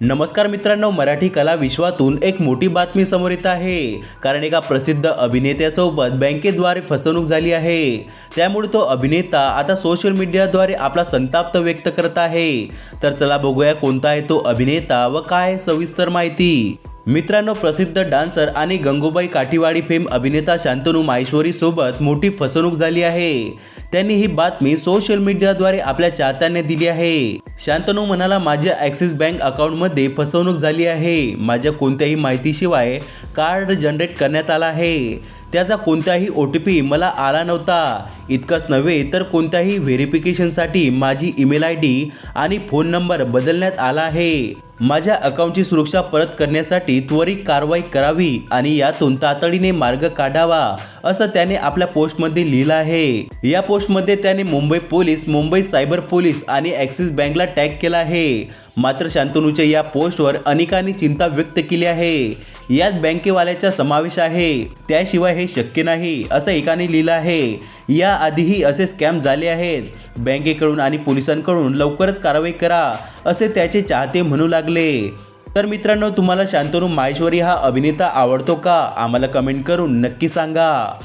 नमस्कार मित्रांनो मराठी कला विश्वातून एक मोठी बातमी समोर येत आहे. कारण एका प्रसिद्ध अभिनेत्यासोबत बँकेद्वारे फसवणूक झाली आहे. त्यामुळे तो अभिनेता आता सोशल मीडियाद्वारे आपला संताप व्यक्त करत आहे. तर चला बघूया कोणता आहे तो अभिनेता व काय आहे सविस्तर माहिती. मित्रांनो प्रसिद्ध डान्सर आणि गंगूबाई काठीवाडी फेम अभिनेता शांतनू माहेश्वरी सोबत मोठी फसवणूक झाली आहे. त्यांनी ही बातमी सोशल मीडियाद्वारे आपल्या चाहत्यांनी दिली आहे. शांतनू म्हणाला माझ्या ॲक्सिस बँक अकाउंटमध्ये फसवणूक झाली आहे. माझ्या कोणत्याही माहितीशिवाय कार्ड जनरेट करण्यात आला आहे. त्याचा कोणताही ओ टी पी मला आला नव्हता. इतकंच नव्हे तर कोणत्याही व्हेरिफिकेशनसाठी माझी ईमेल आय डी आणि फोन नंबर बदलण्यात आला आहे. माझ्या अकाउंटची सुरक्षा परत करण्यासाठी त्वरित कारवाई करावी आणि यातून तातडीने मार्ग काढावा असं त्याने आपल्या पोस्टमध्ये लिहिलं आहे. या पोस्टमध्ये त्याने Mumbai police Mumbai cyber police आणि ॲक्सिस बँकला टॅग केला आहे. मात्र शांतनूच्या या पोस्टवर अनेकांनी चिंता व्यक्त केली आहे. यात बँकेवाल्याचा समावेश आहे. त्याशिवाय हे शक्य नाही असं एकाने लिहिलं आहे. याआधीही असे स्कॅम झाले आहेत. बँकेकडून आणि पोलिसांकडून लवकरच कारवाई करा असे त्याचे चाहते म्हणू लागले. तर मित्रांनो तुम्हाला शांतनू माहेश्वरी हा अभिनेता आवडतो का? आम्हाला कमेंट करून नक्की सांगा.